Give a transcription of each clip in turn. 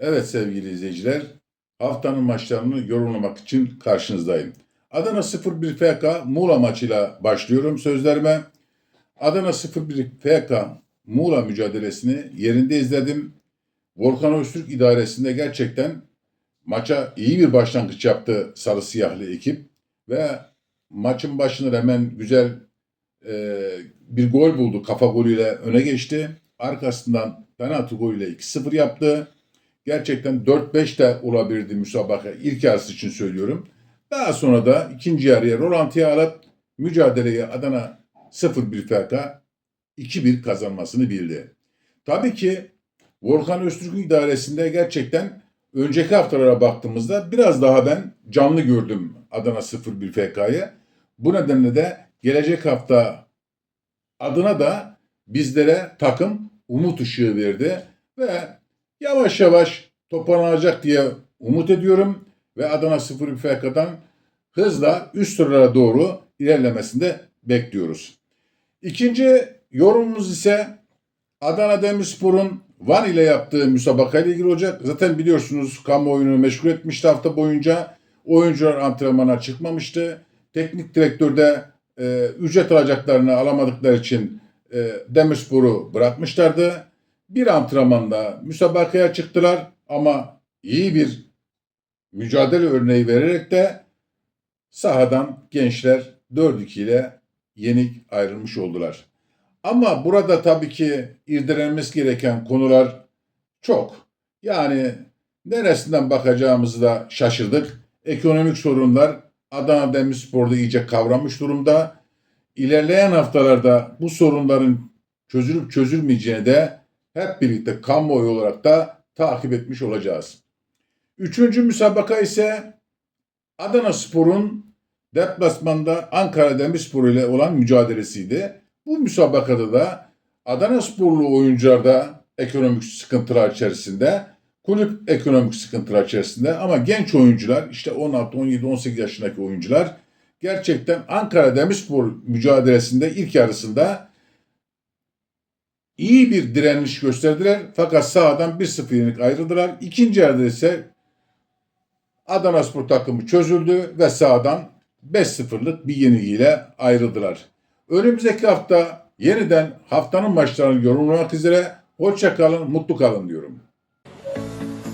Evet sevgili izleyiciler, haftanın maçlarını yorumlamak için karşınızdayım. Adana 01 FK Muğla maçıyla başlıyorum sözlerime. Adana 01 FK Muğla mücadelesini yerinde izledim. Volkan Öztürk idaresinde gerçekten maça iyi bir başlangıç yaptı sarı siyahlı ekip ve maçın başında hemen güzel e, bir gol buldu. Kafa golüyle öne geçti. Arkasından penaltı golüyle 2-0 yaptı. Gerçekten 4-5 de olabilirdi müsabaka. İlk yarısı için söylüyorum. Daha sonra da ikinci yarıya rolantiye alıp mücadeleyi Adana 0-1 FK 2-1 kazanmasını bildi. Tabii ki Volkan Öztürk'ün idaresinde gerçekten önceki haftalara baktığımızda biraz daha ben canlı gördüm Adana 0-1 FK'yı. Bu nedenle de gelecek hafta adına da bizlere takım umut ışığı verdi ve yavaş yavaş toparlanacak diye umut ediyorum ve Adana 0 FK'dan hızla üst sıralara doğru ilerlemesini de bekliyoruz. İkinci yorumumuz ise Adana Demirspor'un Van ile yaptığı müsabaka ile ilgili olacak. Zaten biliyorsunuz kamuoyunu meşgul etmişti hafta boyunca. Oyuncular antrenmana çıkmamıştı. Teknik direktör de e, ücret alacaklarını alamadıkları için e, Demirspor'u bırakmışlardı. Bir antrenmanda müsabakaya çıktılar ama iyi bir mücadele örneği vererek de sahadan gençler 4-2 ile yenik ayrılmış oldular. Ama burada tabii ki irdelenmesi gereken konular çok. Yani neresinden bakacağımızı da şaşırdık. Ekonomik sorunlar Adana Demirspor'da iyice kavramış durumda. İlerleyen haftalarda bu sorunların çözülüp çözülmeyeceğini de hep birlikte kamuoyu olarak da takip etmiş olacağız. Üçüncü müsabaka ise Adana Spor'un deplasmanda Ankara Demirspor ile olan mücadelesiydi. Bu müsabakada da Adana Sporlu oyuncular da ekonomik sıkıntılar içerisinde, kulüp ekonomik sıkıntılar içerisinde ama genç oyuncular işte 16, 17, 18 yaşındaki oyuncular gerçekten Ankara Demirspor mücadelesinde ilk yarısında iyi bir direniş gösterdiler fakat sahadan 1-0 yenik ayrıldılar. İkinci yarıda ise Adana Spor takımı çözüldü ve sahadan 5-0'lık bir yenilgiyle ayrıldılar. Önümüzdeki hafta yeniden haftanın maçlarını yorumlamak üzere hoşça kalın, mutlu kalın diyorum.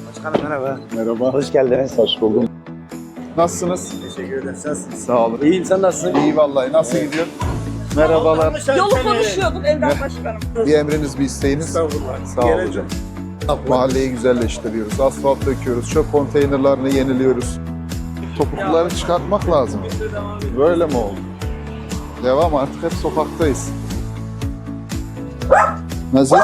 Başkanım merhaba. Merhaba. Hoş geldiniz. Hoş buldum. Nasılsınız? Teşekkür ederim. Sen nasılsın? Sağ olun. İyiyim sen nasılsın? İyi vallahi. Nasıl gidiyor? Merhabalar. Yolu konuşuyorduk Evren Başkanım. Bir emriniz, bir isteğiniz? Estağfurullah. Sağ olun hocam. Mahalleyi güzelleştiriyoruz. Asfalt döküyoruz. Çöp konteynerlerini yeniliyoruz. Topukları çıkartmak lazım. Böyle mi oldu? Devam artık hep sokaktayız. Nazik.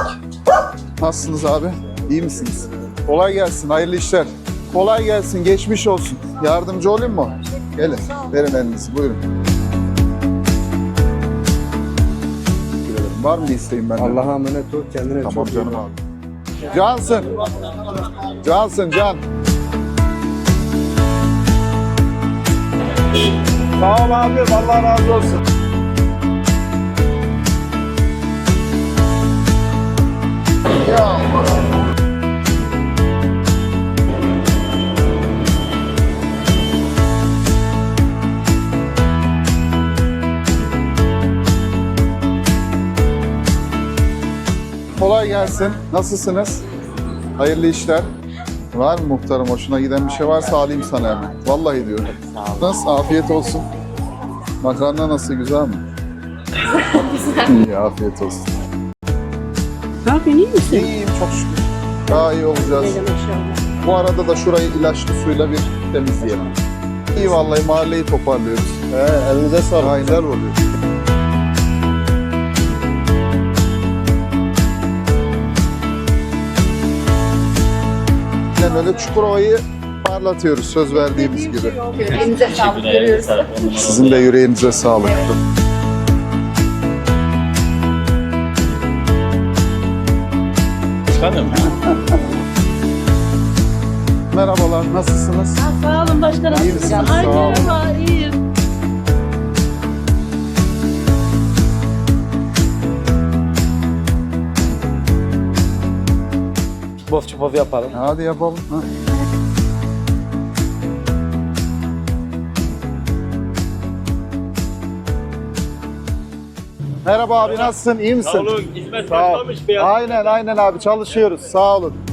Nasılsınız abi? İyi misiniz? Kolay gelsin. Hayırlı işler. Kolay gelsin. Geçmiş olsun. Yardımcı olayım mı? Gelin. Verin elinizi. Buyurun. Var mı isteğin benden? Allah'a emanet ol. Kendine Tamam çok iyi bak. Cansın. Cansın Can. Sağ ol abi. Allah razı olsun. Kolay gelsin. Nasılsınız? Hayırlı işler. Var mı muhtarım? Hoşuna giden bir şey varsa alayım sana hemen. Vallahi diyorum. Nasıl? Afiyet olsun. Makarna nasıl? Güzel mi? İyi, afiyet olsun. Ne yapıyorsun iyi misin? İyiyim çok şükür. Daha iyi olacağız. Bu arada da şurayı ilaçlı suyla bir temizleyelim. İyi vallahi mahalleyi toparlıyoruz. He, elinize sağlık. Aynen oluyor. Yine böyle Çukurova'yı parlatıyoruz söz verdiğimiz gibi. Elinize sağlık görüyoruz. Sizin de yüreğinize sağlık. Merhabalar, nasılsınız? Sağ olun başkanım. İyi misiniz? Ay Sağ olun. merhaba iyiyim. Çupof çupof yapalım. Hadi yapalım. Ha. Merhaba abi nasılsın? İyi misin? Sağ olun, hizmet başlamış beyaz. Aynen aynen abi çalışıyoruz. Sağ olun.